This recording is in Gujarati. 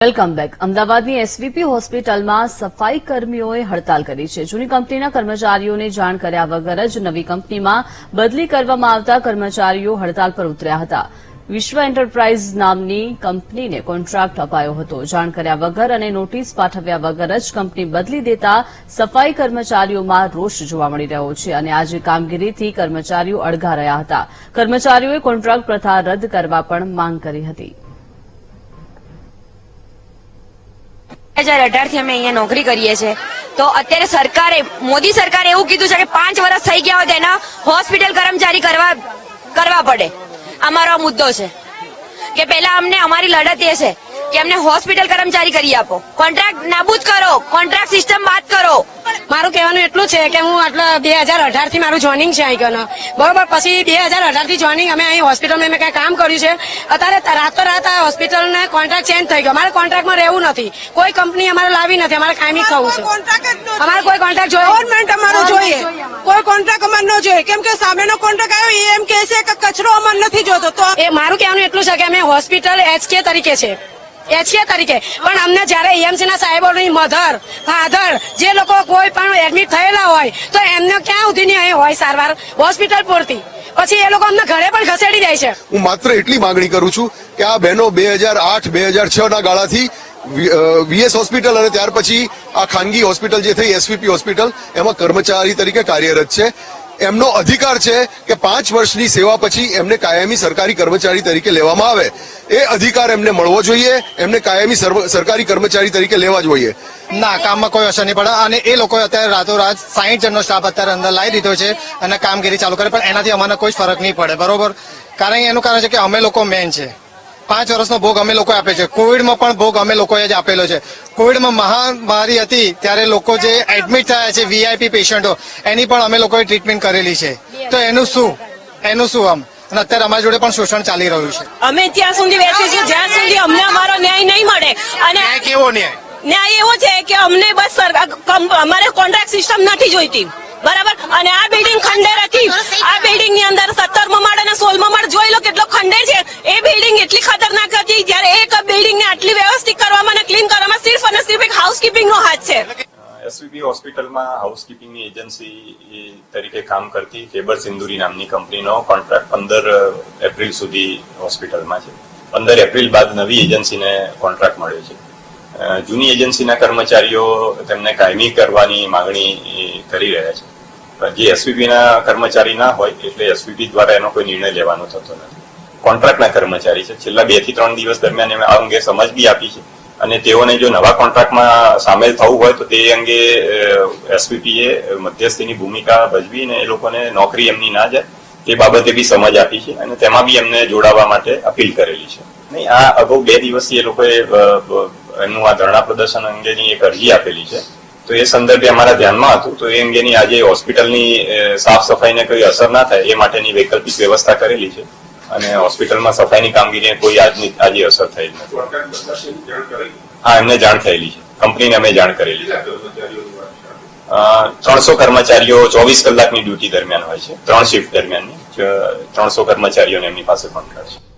વેલકમ બેક અમદાવાદની એસવીપી હોસ્પિટલમાં સફાઈ કર્મીઓએ હડતાલ કરી છે. જૂની કંપનીના કર્મચારીઓને જાણ કર્યા વગર જ નવી કંપનીમાં બદલી કરવામાં આવતા કર્મચારીઓ હડતાલ પર ઉતર્યા હતા. વિશ્વ એન્ટરપ્રાઇઝ નામની કંપનીને કોન્ટ્રાક્ટ અપાયો હતો. જાણ કર્યા વગર અને નોટિસ પાઠવ્યા વગર જ કંપની બદલી દેતા સફાઈ કર્મચારીઓમાં રોષ જોવા મળી રહ્યો છે અને આજે કામગીરીથી કર્મચારીઓ અડઘા રહ્યા હતા. કર્મચારીઓએ કોન્ટ્રાક્ટ પ્રથા રદ કરવા પણ માંગ કરી હતી. હજાર અઢારથી અમે અહીંયા નોકરી કરીએ છીએ. તો અત્યારે સરકારે, મોદી સરકારે એવું કીધું છે કે પાંચ વર્ષ થઈ ગયા હોય તેના હોસ્પિટલ કર્મચારી કરવા કરવા પડે. અમારો મુદ્દો છે. કે પહેલા અમને, અમારી લડત એ છે કે અમને હોસ્પિટલ કર્મચારી કરી આપો. કોન્ટ્રાક્ટ નાબૂદ કરો. કોન્ટ્રાક્ટ સિસ્ટમ બાદ કરો. મારું એટલું છે કે હું આટલા બે હજાર અઢારથી મારું જોઈનિંગ છે અહીં બરોબર પછી બે હજાર અઢારથી જોઈનિંગ અમે અહીં હોસ્પિટલમાં મેં કઈ કામ કર્યું છે. અત્યારે રાતો રાત આ હોસ્પિટલના કોન્ટ્રાક્ટ ચેન્જ થઈ ગયો. અમારે કોન્ટ્રાક્ટમાં રહેવું નથી. કોઈ કંપની અમારે લાવી નથી. અમારે કાયમી થવું છે. અમારે કોઈ કોન્ટ્રાક્ટ જોઈએ. ગવર્મેન્ટ અમારો જોઈએ. કોઈ કોન્ટ્રાક્ટ અમારે ન જોઈએ. કેમ કે સામેનો કોન્ટ્રાક્ટ આવ્યો એ એમ કે છે કે કચરો અમારે નથી જોતો. તો એ મારું કહેવાનું એટલું છે કે અમે હોસ્પિટલ એચકે તરીકે છે. એચકે તરીકે. પણ અમને જયારે એએમસી ના સાહેબોની મધર ફાધર જે લોકો કોઈ પણ એડમિટ થયેલા હોય, તો એમને ક્યાં સુધીની અહીં હોય સારવાર? હોસ્પિટલ પૂરતી. પછી એ લોકો અમને ઘરે પણ ખસેડી જાય છે. હું માત્ર એટલી માંગણી કરું છું કે આ બહેનો બે હજાર આઠ, બે હજાર છ ના ગાળાથી વીએસ હોસ્પિટલ અને ત્યાર પછી આ ખાનગી હોસ્પિટલ જે થઈ એસવીપી હોસ્પિટલ, એમાં કર્મચારી તરીકે કાર્યરત છે. એમનો અધિકાર છે કે પાંચ વર્ષની સેવા પછી એમને કાયમી સરકારી કર્મચારી તરીકે લેવામાં આવે. એ અધિકાર એમને મળવો જોઈએ, એમને કાયમી સરકારી કર્મચારી તરીકે લેવા જોઈએ. ના, કામમાં કોઈ અસર નહીં પડે અને એ લોકોએ અત્યારે રાતોરાત સાહીઠ જણનો સ્ટાફ અત્યારે અંદર લાવી દીધો છે અને કામગીરી ચાલુ કરે, પણ એનાથી અમને કોઈ ફરક નહીં પડે, બરોબર? કારણ એનું કારણ છે કે અમે લોકો મેન છે. પાંચ વર્ષનો ભોગ અમે લોકો આપે છે. કોવિડમાં પણ ભોગ અમે લોકોએ જ આપેલો છે. કોવિડમાં મહામારી હતી ત્યારે લોકો જે એડમિટ થયા છે વીઆઈપી પેશન્ટો એની પણ અમે લોકોએ ટ્રીટમેન્ટ કરેલી છે. તો એનું શું? એનું શું આમ? અને અત્યારે અમારી જોડે પણ શોષણ ચાલી રહ્યું છે. અમે ત્યાં સુધી બેસીશું જ્યાં સુધી અમને અમારો ન્યાય નહીં મળે અને કેવો ન્યાય? ન્યાય એવો છે કે અમને બસ અમારે કોન્ટ્રાક્ટ સિસ્ટમ નથી જોઈતી. બરાબર? અને આ બિલ્ડિંગ ખંડેર હતી. આ બિલ્ડિંગની અંદર સત્તર માળ અને સોળ માળ જોઈ લો કેટલો ખંડેર છે. બિલ્ડિંગ એટલી ખતરનાક હતી, જ્યારે એક બિલ્ડિંગ ને આટલી વ્યવસ્થિત કરવામાં અને ક્લીન કરવામાં સિર્ફ અને સિર્ફ એક હાઉસકીપિંગ નો હાથ છે. એસવીબી હોસ્પિટલમાં હાઉસકીપિંગની એજન્સી તરીકે કામ કરતી ફેબર સિંદુરી નામની કંપનીનો કોન્ટ્રાક્ટ પંદર એપ્રિલ સુધી હોસ્પિટલમાં છે. પંદર એપ્રિલ બાદ નવી એજન્સીને કોન્ટ્રાક્ટ મળ્યો છે. જૂની એજન્સીના કર્મચારીઓ તેમને કાયમી કરવાની માંગણી કરી રહ્યા છે. જે એસવીપી ના કર્મચારી ના હોય, એટલે એસવીપી દ્વારા એનો કોઈ નિર્ણય લેવાનો થતો નથી. કોન્ટ્રાક્ટના કર્મચારી છે. છેલ્લા બેથી ત્રણ દિવસ દરમિયાન એમણે આ અંગે સમજ બી આપી છે. અને તેઓને જો નવા કોન્ટ્રાક્ટમાં સામેલ થવું હોય તો તે અંગે એસપીપીએ મધ્યસ્થીની ભૂમિકા ભજવીને એ લોકોને નોકરી એમની ના જાય તે બાબતે બી સમજ આપી છે અને તેમાં બી એમને જોડાવા માટે અપીલ કરેલી છે. નહીં, આ અગાઉ બે દિવસથી એ લોકોએ એમનું આ ધરણા પ્રદર્શન અંગેની એક અરજી આપેલી છે. તો એ સંદર્ભે અમારા ધ્યાનમાં હતું. તો એ અંગેની આજે હોસ્પિટલની સાફ સફાઈને કોઈ અસર ના થાય એ માટેની વૈકલ્પિક વ્યવસ્થા કરેલી છે. અને હોસ્પિટલમાં સફાઈની કામગીરીને કોઈ આજની આજે અસર થઈ નથી. હા, એમને જાણ થયેલી છે. કંપનીને અમે જાણ કરેલી છે. ત્રણસો કર્મચારીઓ ચોવીસ કલાકની ડ્યુટી દરમિયાન હોય છે. ત્રણ શિફ્ટ દરમિયાન ત્રણસો કર્મચારીઓને એમની પાસે કોન્ટ્રાક્ટ છે